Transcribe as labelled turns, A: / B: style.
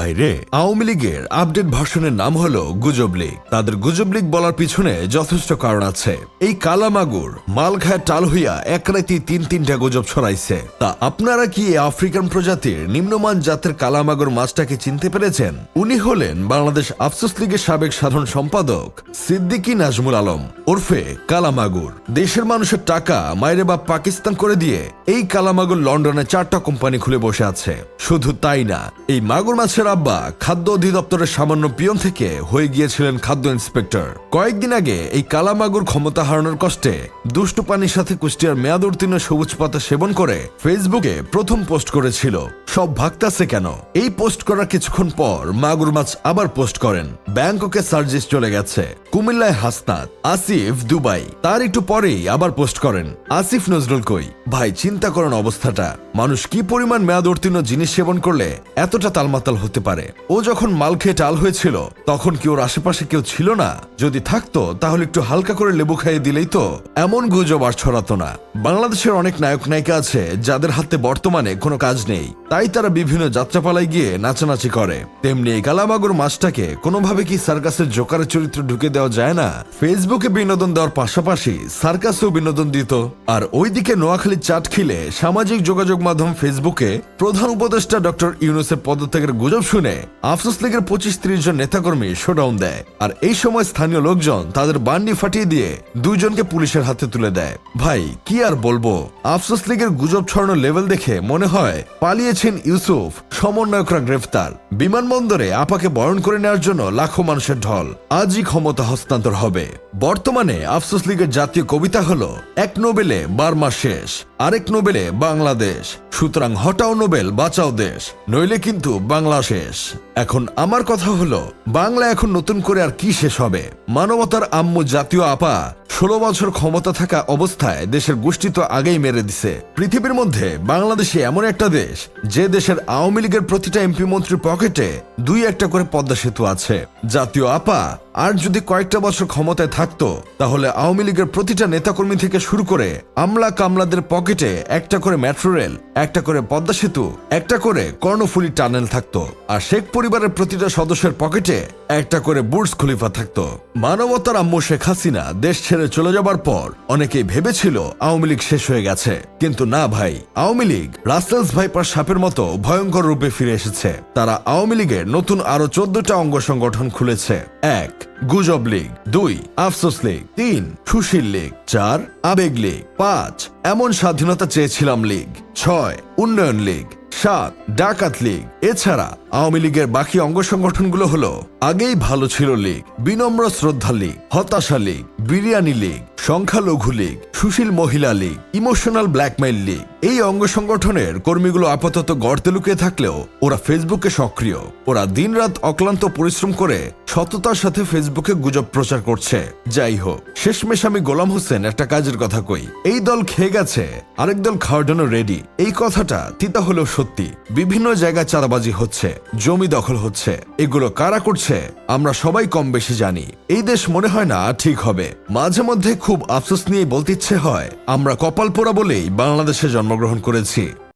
A: ভাইরে আওয়ামী লীগের আপডেট ভার্সনের নাম হলো গুজব লীগ। তাদের গুজব লীগ বলার পিছনে যথেষ্ট কারণ আছে। এই কালামাগুর মাল খায় টাল হইয়া এক রাতি তিন তিনটা গুজব ছড়াইছে। তা আপনারা কি আফ্রিকান প্রজাতির নিম্নমান জাতের কালামাগুর মাছটাকে চিনতে পেরেছেন? উনি হলেন বাংলাদেশ আফসোস লীগের সাবেক সাধারণ সম্পাদক সিদ্দিকী নাজমুল আলম ওরফে কালামাগুর। দেশের মানুষের টাকা মায়েরে বা পাকিস্তান করে দিয়ে এই কালামাগুর লন্ডনে চারটা কোম্পানি খুলে বসে আছে। শুধু তাই না, এই মাগুর মাছের আব্বা, খাদ্য অধিদপ্তরের সামান্য পিয়ন থেকে হয়ে গিয়েছিলেন খাদ্য ইন্সপেক্টর। কয়েকদিন আগে এই কালামাগুর ক্ষমতা হারানোর কষ্টে দুষ্টু পানির সাথে কুষ্টিয়ার মেয়াদ উত্তীর্ণ সবুজ পাতা সেবন করে ফেসবুকে প্রথম পোস্ট করেছিল। সব ভাগতাছে কেন? এই পোস্ট করার কিছুক্ষণ পর মাগুর মাছ আবার পোস্ট করেন। ব্যাংককে সার্জিস চলে গেছে। কুমিল্লায় হাসনাত, আসিফ দুবাই। তার একটু পরেই আবার পোস্ট করেন। আসিফ নজরুল কই? ভাই, চিন্তা করেন অবস্থাটা। মানুষ কি পরিমাণ মেয়াদ উত্তীর্ণ জিনিস সেবন করলে এতটা তালমাতাল হতে পারে? ও যখন মাল খেয়ে টাল হয়েছিল, তখন কি ওর আশেপাশে কেউ ছিল না? যদি থাকতো, তাহলে একটু হালকা করে লেবু খাইয়ে দিলেই তো এমন গুজব আর ছড়াতো না। বাংলাদেশের অনেক নায়ক নায়িকা আছে যাদের হাতে বর্তমানে কোনো কাজ নেই। তাই তারা বিভিন্ন যাত্রাপালায় গিয়ে নাচানাচি করে। তেমনি এই কালামাগুর মাছটাকে কোনোভাবে কি সার্কাসের জোকারের চরিত্র ঢুকে দেওয়া যায় না? ফেসবুকে বিনোদন দেওয়ার পাশাপাশি সার্কাসেও বিনোদন দিত। আর ওইদিকে নোয়াখালী চাট খিলে সামাজিক যোগাযোগ মাধ্যম ফেসবুকে প্রধান উপদেষ্টা ডক্টর ইউনুসের পদত্যাগের গুজব শুনে আফসোস লীগের পঁচিশ ত্রিশ জন নেতাকর্মী শোডাউন দেয়। আর এই সময় স্থানীয় লোকজন তাদের বান্ডি ফাটিয়ে দিয়ে দুইজনকে পুলিশের হাতে তুলে দেয়। ভাই, কি আর বলব? আফসোস লীগের গুজব ছড়ানোর লেভেল দেখে মনে হয় পালিয়েছেন ইউসুফ, সমন্বয়করা গ্রেফতার। বিমানবন্দরে আপাকে বরণ করে নেওয়ার জন্য লাখো মানুষের ঢল। আজই ক্ষমতা হস্তান্তর হবে। বর্তমানে আফসোস লীগের জাতীয় কবিতা হলো, এক নোবেলে বার্মা শেষ, আরেক নোবেলে বাংলাদেশ। সুতরাং হটাও নোবেল, বাঁচাও দেশ, নইলে কিন্তু বাংলা শেষ। এখন আমার কথা হলো, বাংলা এখন নতুন করে আর কি শেষ হবে? মানবতার আম্মু জাতীয় আপা ষোলো বছর ক্ষমতা থাকা অবস্থায় দেশের গোষ্ঠী তো আগেই মেরে দিছে। পৃথিবীর মধ্যে বাংলাদেশে এমন একটা দেশ, যে দেশের আওয়ামী লীগের প্রতিটা এমপি মন্ত্রীর পকেটে দুই একটা করে পদ্মা সেতু আছে। জাতীয় আপা আর যদি কয়েকটা বছর ক্ষমতায় থাকতো, তাহলে আওয়ামী লীগের প্রতিটা নেতাকর্মী থেকে শুরু করে আমলা কামলাদের পকেটে একটা করে মেট্রো রেল, একটা করে পদ্মা সেতু, একটা করে কর্ণফুলি টানেল থাকতো। আর শেখ পরিবারের প্রতিটা সদস্যের পকেটে একটা করে বুর্স খলিফা থাকতো। মানবতার আম্মু শেখ হাসিনা দেশ ছেড়ে চলে যাবার পর অনেকেই ভেবেছিল আওয়ামী লীগ শেষ হয়ে গেছে। কিন্তু না ভাই, আওয়ামী লীগ রাসেলস ভাইপার সাপের মতো ভয়ঙ্কর রূপে ফিরে এসেছে। তারা আওয়ামী লীগের নতুন আরও চোদ্দটা অঙ্গ সংগঠন খুলেছে। এক গুজব লীগ, দুই, আফসোস লীগ, তিন, সুশীল লীগ, চার, আবেগ লীগ, পাঁচ, এমন স্বাধীনতা চেয়েছিলাম লীগ, ছয়, উন্নয়ন লীগ, সাত, ডাকাত লীগ এছাড়া, আওয়ামী লীগের বাকি অঙ্গ সংগঠনগুলো হলো, আগেই ভালো ছিল লীগ, বিনম্র শ্রদ্ধা লীগ, হতাশা লীগ, বিরিয়ানি লীগ, সংখ্যালঘু লীগ, সুশীল মহিলা লীগ, ইমোশনাল ব্ল্যাকমেইল লীগ। এই অঙ্গ সংগঠনের কর্মীগুলো আপাতত গর্তে লুকিয়ে থাকলেও, ওরা ফেসবুকে সক্রিয়। ওরা দিনরাত অক্লান্ত পরিশ্রম করে সততার সাথে ফেসবুকে গুজব প্রচার করছে। যাই হোক, শেষমেশ আমি গোলাম হোসেন একটা কাজের কথা কই। এই দল খেয়ে গেছে, আরেক দল খাওয়ার জন্য রেডি এই কথাটা তিতা হলেও সত্যি। বিভিন্ন জায়গায় চাঁদাবাজি হচ্ছে, জমি দখল হচ্ছে, এগুলো কারা করছে, আমরা সবাই কম বেশি জানি। এই দেশ মনে হয় না ঠিক হবে। মাঝে মধ্যে খুব আফসোস নিয়ে বলতে ইচ্ছে হয়, আমরা কপাল পোড়া বলেই বাংলাদেশে জন্মগ্রহণ করেছি।